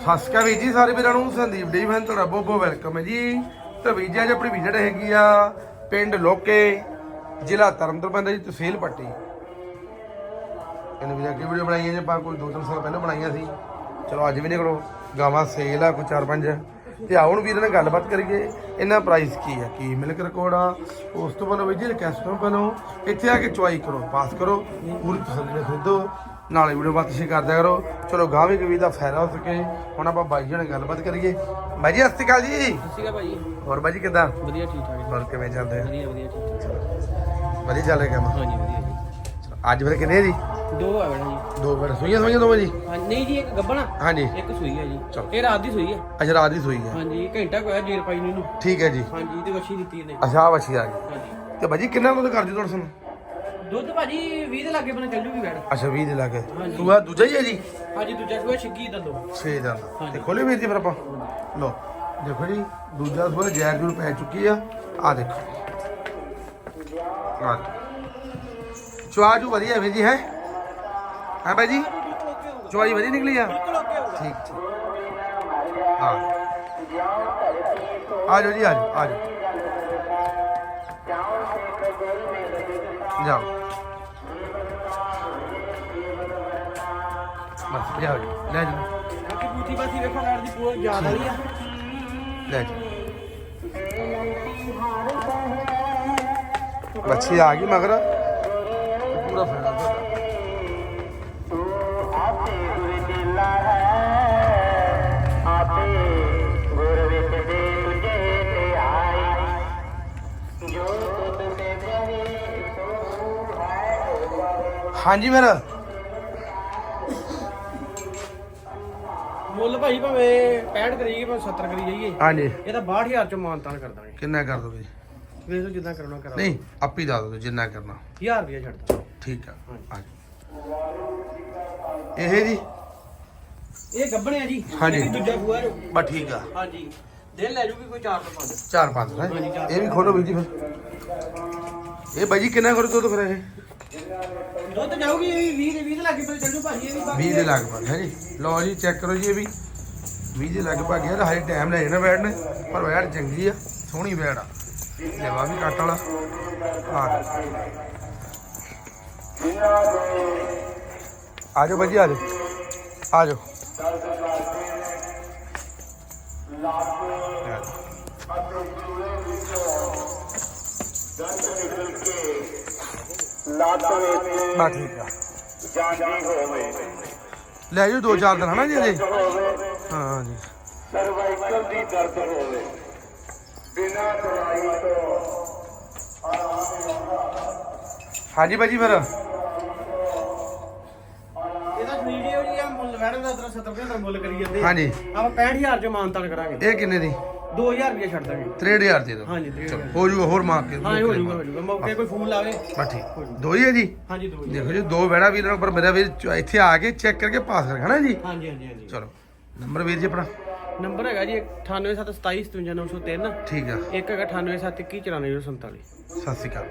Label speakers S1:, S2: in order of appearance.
S1: ਸਤਿ ਸ਼੍ਰੀ ਅਕਾਲ ਵੀਰ ਜੀ, ਸਾਰੇ ਵੀਰਾਂ ਨੂੰ, ਸੰਦੀਪ ਡੀ ਫੈਨ ਤੁਹਾਡਾ ਬਹੁਤ ਬਹੁਤ ਵੈਲਕਮ ਹੈ ਜੀ। ਤਾਂ ਵੀਰ ਜੀ, ਅੱਜ ਆਪਣੀ ਵਿਜ਼ਿਟ ਹੈਗੀ ਆ ਪਿੰਡ ਲੋਕੇ, ਜ਼ਿਲ੍ਹਾ ਤਰਨਤਾਰਨ ਪੈਂਦਾ ਜੀ, ਤਹਿਸੀਲ ਪੱਟੀ। ਇਹਨੇ ਵੀ ਅੱਗੇ ਵੀਡੀਓ ਬਣਾਈਆਂ ਜੇ, ਆਪਾਂ ਕੋਈ 2-3 ਸਾਲ ਪਹਿਲਾਂ ਬਣਾਈਆਂ ਸੀ। ਚਲੋ, ਅੱਜ ਵੀ ਨਿਕਲੋ, ਗਾਵਾਂ ਸੇਲ ਆ, ਕੋਈ 4-5 ਤੇ ਆਓ ਹੁਣ ਵੀਰਾਂ ਨਾਲ ਗੱਲਬਾਤ ਕਰੀਏ ਇਹਨਾਂ ਪ੍ਰਾਈਸ ਕੀ ਆ ਕੀ ਮਿਲਕ ਰਿਕਾਰਡ ਆ ਉਸ ਤੋਂ ਬਾਅਦ ਵੀ ਜੀ ਕੈਸਟਮ ਬਣੋ ਇੱਥੇ ਆ ਕੇ ਚੁਆਈ ਕਰੋ ਪਾਸ ਕਰੋ ਪੂਰੀ ਤਸੱਲੀ ਨਾਲ ਖਰੀਦੋ ਨਾਲੇ ਵੀਡੀਓ ਬਾਤ ਸ਼ੇਅਰ ਕਰਦਿਆ ਕਰੋ। ਚਲੋ ਗਾਂ ਵੀ ਕੋਈ ਦਾ ਫਾਇਦਾ ਹੋ ਸਕੇ ਹੁਣ ਆਪਾਂ ਬਾਈ ਜੀ ਨਾਲ ਗੱਲਬਾਤ ਕਰੀਏ। ਬਾਈ ਜੀ ਸਤਿ ਸ਼੍ਰੀ ਅਕਾਲ ਜੀ।
S2: ਸੀਗਾ ਭਾਜੀ
S1: ਹੋਰ ਬਾਈ ਜੀ ਕਿਦਾਂ?
S2: ਵਧੀਆ ਠੀਕ ਠਾਕ
S1: ਹੋਰ ਕਿਵੇਂ ਚੱਲਦੇ? ਆ
S2: ਵਧੀਆ ਵਧੀਆ ਠੀਕ ਠਾਕ
S1: ਵਧੀਆ ਚੱਲ ਰਿਹਾ ਕੰਮ?
S2: ਹਾਂਜੀ ਵਧੀਆ।
S1: ਅੱਜ ਫਿਰ ਕਿੰਨੇ ਆ ਜੀ?
S2: ਦੋ ਆ ਬੇਟਾ ਜੀ।
S1: ਦੋ ਫਿਰ। ਸੂਈਆਂ ਸੂਈਆਂ ਦੋਵੇਂ ਜੀ?
S2: ਹਾਂ ਨਹੀਂ ਜੀ ਇੱਕ ਗੱਬਣਾ
S1: ਹਾਂਜੀ।
S2: ਇੱਕ ਸੂਈ ਹੈ ਜੀ।
S1: ਚਲੋ।
S2: ਇਹ ਰਾਤ ਦੀ ਸੂਈ ਹੈ
S1: ਅੱਛਾ ਰਾਤ ਦੀ ਸੂਈ ਹੈ
S2: ਹਾਂਜੀ ਘੰਟਾ ਕੋਈ ਜੇਰ ਪਾਈ ਨੂੰ ਇਹਨੂੰ।
S1: ਠੀਕ ਹੈ ਜੀ।
S2: ਹਾਂਜੀ ਤੇ ਵੱਛੀ ਦਿੱਤੀ ਇਹਨੇ।
S1: ਅੱਛਾ ਆਹ ਵੱਛੀ ਆ ਗਈ।
S2: ਹਾਂਜੀ।
S1: ਤੇ ਬਾਜੀ ਕਿੰਨਾ ਦੁੱਧ ਕਰ ਦਿਓ ਤੁਹਾਨੂੰ? ਸਾਨੂੰ
S2: ਦੁੱਧ ਭਾਜੀ 20 ਦੇ ਲਾਗੇ ਬਣ ਚੱਲ ਜੂਗੀ ਬੈੜ
S1: ਅੱਛਾ 20 ਦੇ ਲਾਗੇ।
S2: ਹਾਂਜੀ।
S1: ਸੂਆ ਦੂਜਾ ਹੀ ਹੈ ਜੀ?
S2: ਹਾਂਜੀ ਦੂਜਾ ਸੂਆ ਛਿੱਗੀ ਦੰਦੋ
S1: 6 ਦਾ। ਤੇ ਖੋਲੇ ਵੀਰ ਜੀ ਫਿਰ ਆਪਾਂ। ਲੋ ਦੇਖੋ ਜੀ ਦੂਜਾ ਸੂਆ ਜੈਰ ਜੂਰ ਪੈ ਚੁੱਕੀ ਆ। ਆ ਦੇਖੋ। ਆ ਚੁਆ ਜੂ ਵਧੀਆ ਵੀਰ ਜੀ ਹੈ? ਹੈ ਬਾਈ ਜੀ? ਚੁਆਈ ਵਧੀਆ ਨਿਕਲੀ ਆ? ਠੀਕ ਠੀਕ। ਆ ਆ ਜਾਓ ਜੀ ਆ ਜਾਓ ਆ ਜਾਓ। ਜਾਓ। ਬਸ ਲਿਆਓ ਜੀ ਲੈ ਜਾਓ।
S2: ਬਾਕੀ ਬੂਥੀ ਬਾਥੀ ਵੇਖੋ ਲੜ ਦੀ ਪੂਰੀ ਯਾਦ ਵਾਲੀ ਆ।
S1: ਲੈ ਜਾਓ। ਬੱਚੀ ਆ ਗਈ ਮਗਰ। ਪੂਰਾ ਫਾਇਦਾ ਤੁਹਾਡਾ ਹਾਂਜੀ ਫਿਰ।
S2: ਮੁੱਲ ਭਾਈ ਭਾਵੇਂ 65 ਕਰੀਏ ਭਾਵੇਂ 70 ਕਰੀ ਜਾਈਏ
S1: ਹਾਂਜੀ।
S2: ਇਹ ਤਾਂ 62000 ਚੋਂ ਮਾਨਤਾਨ ਕਰ ਦਾਂਗੇ।
S1: ਕਿੰਨਾ ਕਰ ਦੋਗੇ? ਜੀ
S2: ਵੇਖ ਲਓ ਜਿੱਦਾਂ ਕਰਨਾ ਕਰਾ
S1: ਨਹੀਂ ਆਪੀ ਦੱਸ ਦਿਓ ਜਿੰਨਾ ਕਰਨਾ।
S2: 1000 ਰੁਪਏ ਛੱਡ ਦਾਂਗੇ
S1: ਠੀਕ ਆ।
S2: ਹਾਂਜੀ।
S1: ਹਾਂਜੀ ਇਹ ਜੀ?
S2: ਇਹ ਗੱਬਣੇ ਆ ਜੀ।
S1: ਹਾਂਜੀ।
S2: ਇਹ ਵੀ ਦੂਜਾ ਹੈ।
S1: ਬਸ ਠੀਕ ਆ।
S2: ਹਾਂਜੀ। ਦਿਨ ਲੈ ਜੂਗੀ ਕੋਈ 4 ਤੋਂ 5
S1: ਚਾਰ ਪੰਜ ਇਹ ਵੀ ਖੋਲੋ ਵੀਰ ਜੀ ਫਿਰ। ਇਹ ਬਾਈ ਜੀ ਕਿੰਨਾ ਕਰੋ ਦੁੱਧ ਫਿਰ ਇਹ?
S2: ਦੁੱਧ ਜਾਊਗੀ ਇਹ 20 ਦੇ 20 ਦੇ ਲੱਗੇ ਪਰ ਚੱਲ ਜੂ ਭਾਜੀ ਇਹ ਵੀ
S1: 20 ਦੇ ਲਗਭਗ ਹੈ ਜੀ? ਲਓ ਜੀ ਚੈੱਕ ਕਰੋ ਜੀ ਇਹ ਵੀ। 20 ਦੇ ਲਗਭਗ ਹੈ ਹਜੇ ਟਾਈਮ ਲੈ ਜਾਣਾ ਬੈਠ ਨੇ ਪਰ ਬੈਠ ਚੰਗੀ ਆ ਸੋਹਣੀ ਬੈਠ ਆ। ਲੈਵਾ ਵੀ ਕੱਟ ਵਾਲਾ। ਆ ਆ। ਜਾਓ ਬਾਈ ਜੀ ਆ ਜਾਓ ਆ ਜਾਓ ਬਾ ਠੀਕ ਆ। ਲੈ ਜਾਓ ਦੋ ਚਾਰ ਦਿਨ, ਹਨਾ ਜੀ ਇਹਦੇ ਹਾਂ, ਜੀ।
S3: ਸਰਵਾਈਕਲ ਦੀ ਦਰਦ ਹੋਵੇ ਬਿਨਾਂ ਦਵਾਈ ਤੋਂ
S1: ਹਾਂਜੀ ਬਾਜੀ ਫਿਰ।
S2: ਵੀਡੀਓ ਜੀ ਆ ਮੁੱਲ ਵੈਣ ਦਾ 70 75 ਮੁੱਲ ਕਰੀ ਜਾਂਦੇ ਆ।
S1: ਹਾਂਜੀ।
S2: ਆਪਾਂ 65000 ਚ ਮਾਨਤਾਨ ਕਰਾਂਗੇ।
S1: ਇਹ ਕਿੰਨੇ ਦੀ?
S2: 2000 ਰੁਪਏ ਛੱਡ ਦਾਂਗੇ।
S1: 63000 ਦੇ ਦੋ
S2: ਹਾਂਜੀ 3000
S1: ਚਲੋ ਹੋ ਜੂਗਾ ਹੋਰ ਮਾਰ ਕੇ
S2: ਹਾਂ ਇਹ ਹੋ ਜੂਗਾ ਹੋ ਜੂਗਾ ਮੌਕੇ ਕੋਈ ਫੋਨ ਲਾਵੇ।
S1: ਬਸ ਠੀਕ। ਦੋ ਹੀ ਹੈ ਜੀ?
S2: ਹਾਂਜੀ ਦੋ ਜੀ।
S1: ਦੇਖੋ ਜੀ ਦੋ ਬੈੜਾ ਵੀਰਾਂ ਪਰ ਮੇਰਾ ਵੀਰ ਚ- ਇੱਥੇ ਆ ਕੇ ਚੈੱਕ ਕਰਕੇ ਪਾਸ ਕਰ ਹਨਾ ਜੀ?
S2: ਹਾਂਜੀ ਹਾਂਜੀ ਹਾਂਜੀ।
S1: ਚਲੋ ਨੰਬਰ ਵੀਰ ਜੀ ਆਪਣਾ?
S2: ਨੰਬਰ ਹੈਗਾ ਜੀ 98727 57903
S1: ਠੀਕ ਆ।
S2: ਇੱਕ ਹੈਗਾ 98721 9447
S1: ਸਤਿ ਸ਼੍ਰੀ ਅਕਾਲ।